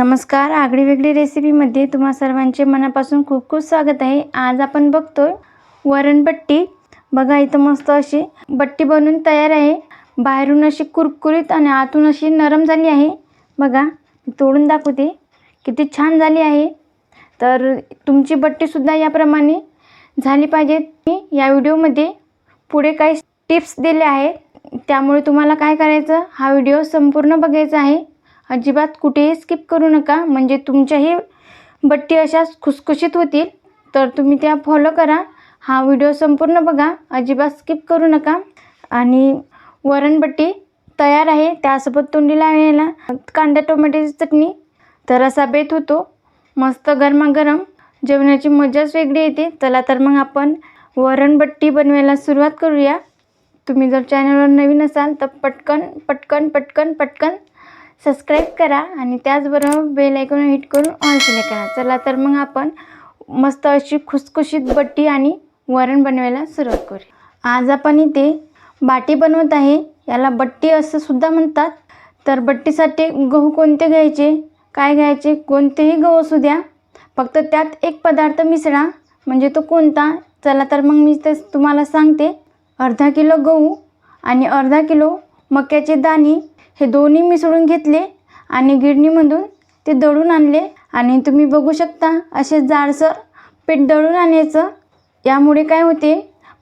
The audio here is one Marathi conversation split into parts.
नमस्कार आगळी वेगळी रेसिपीमध्ये तुम्हा सर्वांचे मनापासून खूप खूप स्वागत आहे. आज आपण बघतोय वरणबट्टी बघा इथं मस्त अशी बट्टी बनवून तयार आहे. बाहेरून अशी कुरकुरीत आणि आतून अशी नरम झाली आहे. बघा तोडून दाखवते. किती छान झाली आहे. तर तुमची बट्टीसुद्धा याप्रमाणे झाली पाहिजे. मी या व्हिडिओमध्ये पुढे काही टिप्स दिले आहेत. त्यामुळे तुम्हाला काय करायचं? हा व्हिडिओ संपूर्ण बघायचा आहे. अजिबात कुठेही स्किप करू नका. म्हणजे तुमच्याही बट्टी अशा खुसखुशीत होतील. तर तुम्ही त्या फॉलो करा. हा व्हिडिओ संपूर्ण बघा. अजिबात स्किप करू नका. आणि वरणबट्टी तयार आहे. त्यासोबत तोंडीला यायला कांदा टोमॅटोची चटणी. तर असा बेत होतो. मस्त गरमागरम. जेवणाची मजाच वेगळी येते. चला तर मग आपण वरणबट्टी बनवायला सुरुवात करूया. तुम्ही जर चॅनलवर नवीन असाल तर पटकन पटकन पटकन पटकन सबस्क्राईब करा आणि त्याचबरोबर बेल ऐकून हिट करून ऑन सिलेक्ट करा. चला तर मग आपण मस्त अशी खुसखुशीत बट्टी आणि वरण बनवायला सुरुवात करू आज आपण इथे बाटी बनवत आहे. याला बट्टी असं सुद्धा म्हणतात. तर बट्टीसाठी गहू कोणते घ्यायचे? काय घ्यायचे? कोणतेही गहू असू द्या. फक्त त्यात एक पदार्थ मिसळा. म्हणजे तो कोणता? चला तर मग मी ते तुम्हाला सांगते. अर्धा किलो गहू आणि अर्धा किलो मक्याचे दाणे. हे दोन्ही मिसळून घेतले आणि गिरणीमधून ते दळून आणले. आणि तुम्ही बघू शकता असे जाडसर पीठ दळून आणायचं. यामुळे काय होते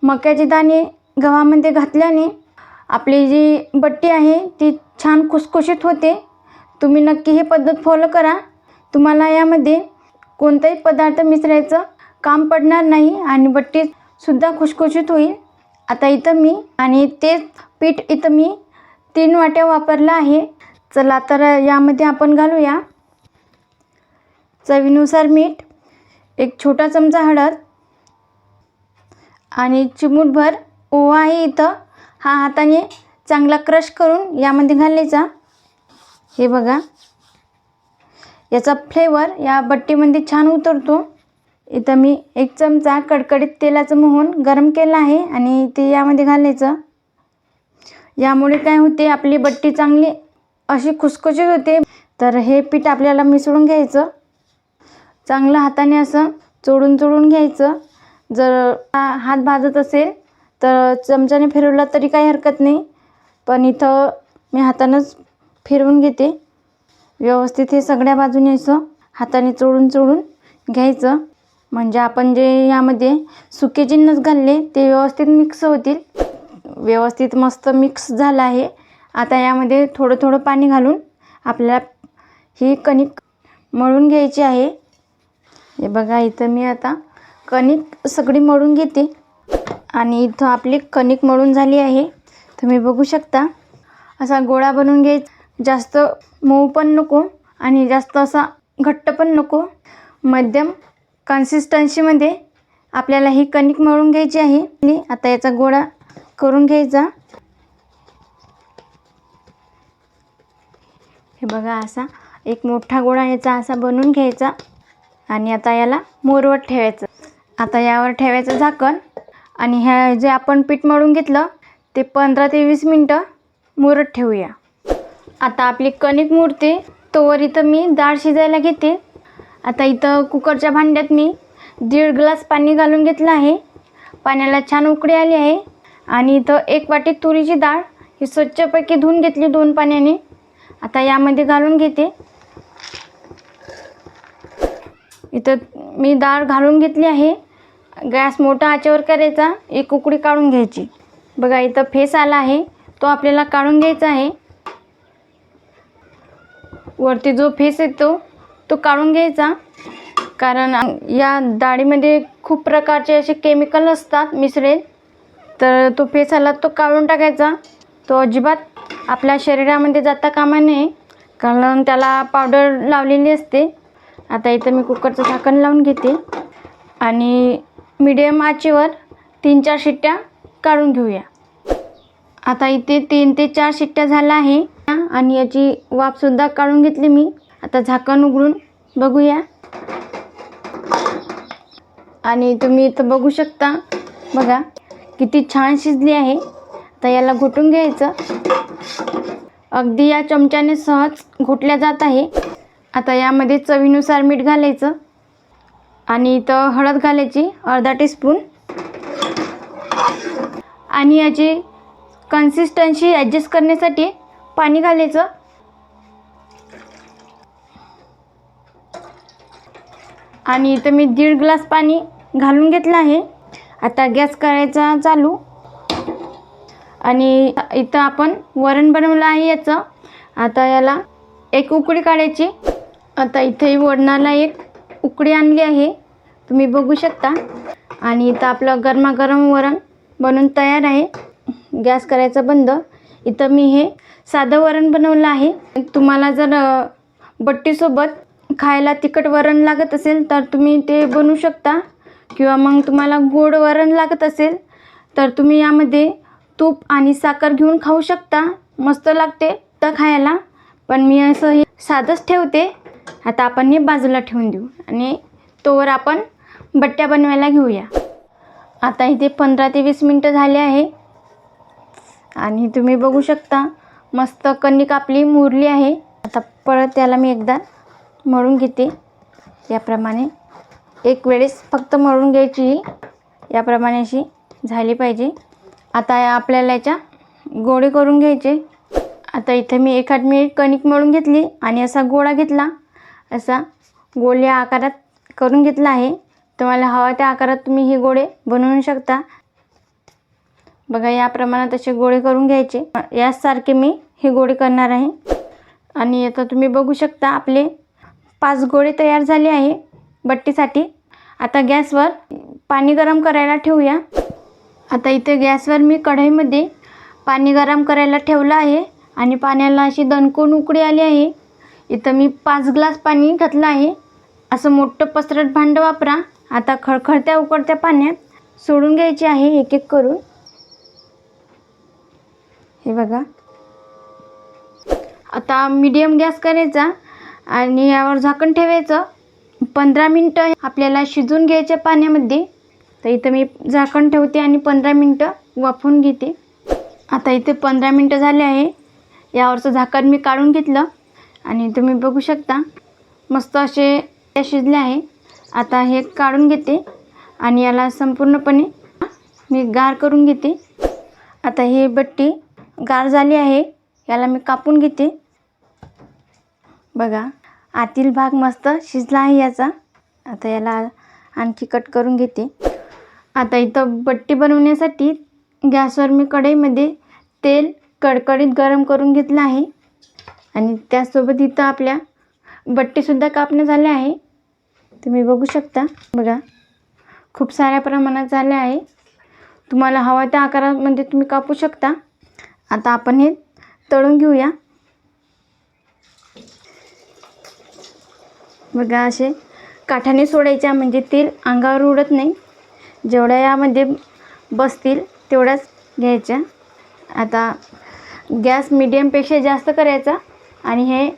मक्याचे दाणे गव्हामध्ये घातल्याने आपली जी बट्टी आहे ती छान खुसखुशीत होते. तुम्ही नक्की ही पद्धत फॉलो करा. तुम्हाला यामध्ये कोणताही पदार्थ मिसळायचं काम पडणार नाही आणि बट्टीसुद्धा खुसखुशीत होईल. आता इथं मी आणि तेच पीठ इथं मी तीन वाट्या वापरला आहे. चला तर यामध्ये आपण घालूया. चवीनुसार मीठ एक छोटा चमचा हळद आणि चिमूटभर ओवा आहे इथं. हा हाताने चांगला क्रश करून यामध्ये घालायचा. हे बघा. याचा फ्लेवर या बट्टीमध्ये छान उतरतो. इथं मी एक चमचा कडकडीत तेलाचं मोहन गरम केलं आहे आणि ते यामध्ये घालायचं. यामुळे काय होते आपली बट्टी चांगली अशी खुसखुशीत होते. तर हे पीठ आपल्याला मिसळून घ्यायचं. चांगलं हाताने असं चोळून चोडून घ्यायचं. जर हात भाजत असेल तर चमच्याने फिरवला तरी काही हरकत नाही. पण इथं मी हातानंच फिरवून घेते. व्यवस्थित हे सगळ्या बाजूने असं हाताने चोडून चोळून घ्यायचं. म्हणजे आपण जे यामध्ये सुके जिन्नस घालले ते व्यवस्थित मिक्स होतील. व्यवस्थित मस्त मिक्स झालं आहे. आता यामध्ये थोडं थोडं पाणी घालून आपल्याला ही कणिक मळून घ्यायची आहे. हे बघा इथं मी आता कणिक सगळी मळून घेते. आणि इथं आपली कणिक मळून झाली आहे. तुम्ही बघू शकता. असा गोळा बनवून घ्यायचा. जास्त मऊ पण नको आणि जास्त असा घट्ट पण नको. मध्यम कन्सिस्टन्सीमध्ये आपल्याला ही कणिक मळून घ्यायची आहे. आणि आता याचा गोळा करून घ्यायचा हे बघा असा एक मोठा गोळा याचा असा बनवून घ्यायचा आणि आता याला मोरवत ठेवायचं. आता यावर ठेवायचं झाकण आणि ह्या जे आपण पीठ मळून घेतलं ते पंधरा ते वीस मिनटं मुरत ठेवूया. आता आपली कणिक मुरते तोवर इथं मी डाळ शिजायला घेते. आता इथं कुकरच्या भांड्यात मी दीड ग्लास पाणी घालून घेतलं आहे. पाण्याला छान उकळी आली आहे. आणि इथं एक वाटी तुरीची डाळ ही स्वच्छपैकी धुवून घेतली दोन पाण्याने. आता यामध्ये घालून घेते. इथं मी डाळ घालून घेतली आहे. गॅस मोठा आचेवर करायचा एक उकडी काढून घ्यायची. बघा इथं फेस आला आहे तो आपल्याला काढून घ्यायचा आहे. वरती जो फेस येतो तो काढून घ्यायचा. कारण या डाळीमध्ये खूप प्रकारचे असे केमिकल असतात मिसळेल. तर तो फेस आला तो काढून टाकायचा. तो अजिबात आपल्या शरीरामध्ये जाता कामा नये. कारण त्याला पावडर लावलेली असते. आता इथं मी कुकरचं झाकण लावून घेते. आणि मीडियम आचेवर तीन चार शिट्ट्या काढून घेऊया. आता इथे तीन ते चार शिट्ट्या झाल्या आहे. आणि याची वाफसुद्धा काढून घेतली मी. आता झाकण उघडून बघूया. आणि तुम्ही इथं बघू शकता. बघा. किती छान शिजली आहे. तर याला घोटून घ्यायचं. अगदी या चमच्याने सहज घोटल्या जात आहे. आता यामध्ये चवीनुसार मीठ घालायचं. आणि इथं हळद घालायची अर्धा टीस्पून. आणि याची कन्सिस्टन्सी ॲडजस्ट करण्यासाठी पाणी घालायचं. आणि इथं मी दीड ग्लास पाणी घालून घेतलं आहे. आता गॅस करायचा चालू. आणि इथं आपण वरण बनवलं आहे याचं. आता याला एक उकडी काढायची. आता इथे वरणाला एक उकडी आणली आहे. तुम्ही बघू शकता. आणि इथं आपलं गरमागरम वरण बनून तयार आहे. गॅस करायचा बंद. इथं मी हे साधं वरण बनवलं आहे. तुम्हाला जर बट्टीसोबत खायला तिखट वरण लागत असेल तर तुम्ही ते बनवू शकता. किंवा मग तुम्हाला गोड वरण लागत असेल तर तुम्ही यामध्ये तूप आणि साखर घेऊन खाऊ शकता. मस्त लागते तर खायला. पण मी असं हे साधंच ठेवते. आता आपण हे बाजूला ठेवून देऊ आणि तोवर आपण बट्ट्या बनवायला घेऊया. आता इथे पंधरा ते वीस मिनटं झाले आहे. आणि तुम्ही बघू शकता मस्त कणिक आपली मुरली आहे. आता परत त्याला मी एकदा मळून घेते. याप्रमाणे एक वेळेस फक्त मळून घ्यायची ही. याप्रमाणे अशी झाली पाहिजे. आता या आपल्याला याच्या गोळे करून घ्यायचे. आता इथे मी एखाद मी कणिक मळून घेतली आणि असा गोळा घेतला. असा गोल या आकारात करून घेतला आहे. तुम्हाला हवा त्या आकारात तुम्ही हे गोळे बनवू शकता. बघा या प्रमाणात असे गोळे करून घ्यायचे. यासारखे मी हे गोळे करणार आहे. आणि आता तुम्ही बघू शकता आपले पाच गोळे तयार झाले आहे. बट्टीसाठी. आता गॅसवर पाणी गरम करायला ठेवूया. आता इथे गॅसवर मी कढईमध्ये पाणी गरम करायला ठेवलं आहे आणि पाण्याला अशी दणकून उकळी आली आहे. इथं मी पाच ग्लास पाणी घातलं आहे. असं मोठं पसरट भांडं वापरा. आता खळखळत्या उकडत्या पाण्यात सोडून घ्यायचे आहे एक एक करून. हे बघा. आता मीडियम गॅस करायचा आणि यावर झाकण ठेवायचं. पंधरा मिनटं आपल्याला शिजून घ्यायच्या पाण्यामध्ये. तर इथं मी झाकण ठेवते आणि पंधरा मिनटं वाफवून घेते. आता इथे पंधरा मिनटं झाले आहे. यावरचं झाकण मी काढून घेतलं. आणि तुम्ही बघू शकता मस्त असे शिजले आहे. आता हे काढून घेते आणि याला संपूर्णपणे मी गार करून घेते. आता ही बट्टी गार झाली आहे. याला मी कापून घेते. बघा आतील भाग मस्त शिजला आहे याचा. आता याला आणखी कट करून घेते. आता इथं बट्टी बनवण्यासाठी गॅसवर मी कढईमध्ये तेल कडकडीत गरम करून घेतलं आहे. आणि त्यासोबत इथं आपल्या बट्टीसुद्धा कापणं झाल्या आहे. तुम्ही बघू शकता. बघा खूप साऱ्या प्रमाणात झाल्या आहे. तुम्हाला हवा त्या आकारामध्ये तुम्ही कापू शकता. आता आपण हे तळून घेऊया. बघा असे काठाने सोडायच्या म्हणजे तेल अंगावर उडत नाही. जेवढ्या यामध्ये बसतील तेवढ्याच घ्यायच्या. आता गॅस मिडियमपेक्षा जास्त करायचा आणि हे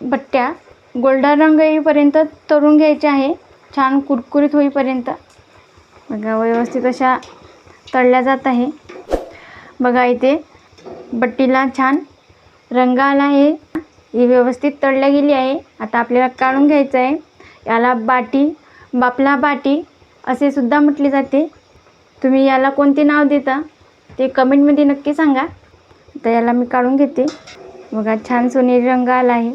बट्ट्या गोल्डन रंग येईपर्यंत तळून घ्यायचे आहे. छान कुरकुरीत होईपर्यंत. बघा व्यवस्थित अशा तळल्या जात आहे. बघा इथे बट्टीला छान रंग आला आहे. ही व्यवस्थित तळल्या गेली आहे. आता आपल्याला काढून घ्यायचं आहे याला बाटी बापला बाटी असे सुद्धा म्हटले जाते. तुम्ही याला कोणते नाव देता ते कमेंटमध्ये नक्की सांगा. तर याला मी काढून घेते. बघा छान सोनेरी रंग आला आहे.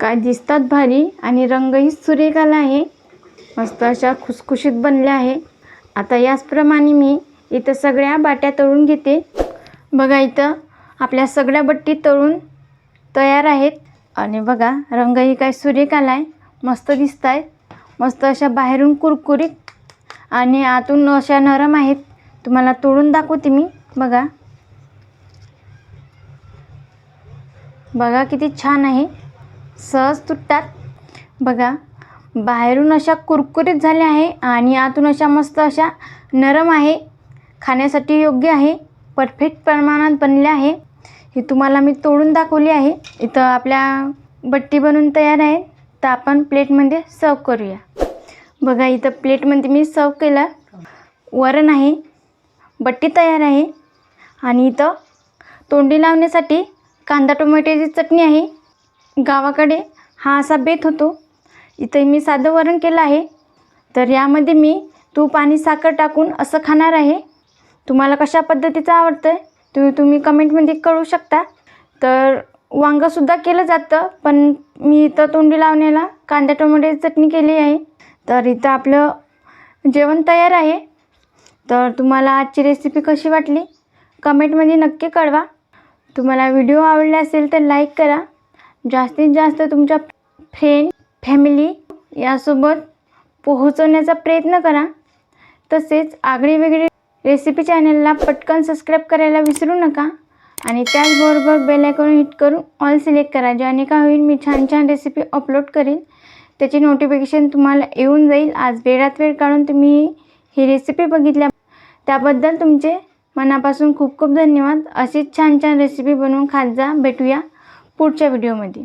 काय दिसतात भारी आणि रंगही सुरेख आला आहे. मस्त अशा खुसखुशीत बनल्या आहे. आता याचप्रमाणे मी इथं सगळ्या बाट्या तळून घेते. बघा इथं आपल्या सगळ्या बट्टी तळून तयार आहेत. आणि बघा रंगही काय सुरेख आला आहे मस्त दिसत आहेत मस्त अशा बाहेरून कुरकुरीत आणि आतून अशा नरम आहेत. तुम्हाला तोडून दाखवते मी. बघा. बघा किती छान आहे. सहज तुटतात. बघा. बाहेरून अशा कुरकुरीत झाल्या आहे आणि आतून अशा मस्त अशा नरम आहे. खाण्यासाठी योग्य आहे. परफेक्ट प्रमाणात बनले आहे. ही तुम्हाला मी तोडून दाखवली आहे. इथं आपल्या बट्टी बनून तयार आहे तर आपण प्लेटमध्ये सर्व करूया. बघा इथं प्लेटमध्ये मी सर्व केलं. वरण आहे बट्टी तयार आहे. आणि इथं तोंडी लावण्यासाठी कांदा टोमॅटोची चटणी आहे. गावाकडे हा असा बेत होतो. इथे मी साधं वरण केलं आहे. तर यामध्ये मी तूप आणि साखर टाकून असं खाणार आहे. तुम्हाला कशा पद्धतीचं आवडतं आहे तुम्ही तुम्ही कमेंटमध्ये कळू शकता. तर वांगंसुद्धा केलं जातं पण मी इथं तोंडी लावण्याला कांदा टोमॅटोची चटणी केली आहे. तर इथं आपलं जेवण तयार आहे. तर तुम्हाला आजची रेसिपी कशी वाटली? कमेंटमध्ये नक्की कळवा. तुम्हाला व्हिडिओ आवडले असेल तर लाईक करा. जास्तीत जास्त तुमच्या फ्रेंड फॅमिली यासोबत पोहोचवण्याचा प्रयत्न करा. तसेच आगळी वेगळी रेसिपी चॅनलला पटकन सबस्क्राईब करायला विसरू नका. आणि त्याचबरोबर बेल आयकॉन हिट करून ऑल सिलेक्ट करा ज्याने का होईल मी छान छान रेसिपी अपलोड करेन. त्याची नोटिफिकेशन तुम्हाला येऊन जाईल. आज वेळात वेळ काढून तुम्ही ही रेसिपी बघितल्या. त्याबद्दल तुमचे मनापासून खूप खूप धन्यवाद. अशीच छान छान रेसिपी बनवून खात जा. भेटूया पुढच्या व्हिडिओमध्ये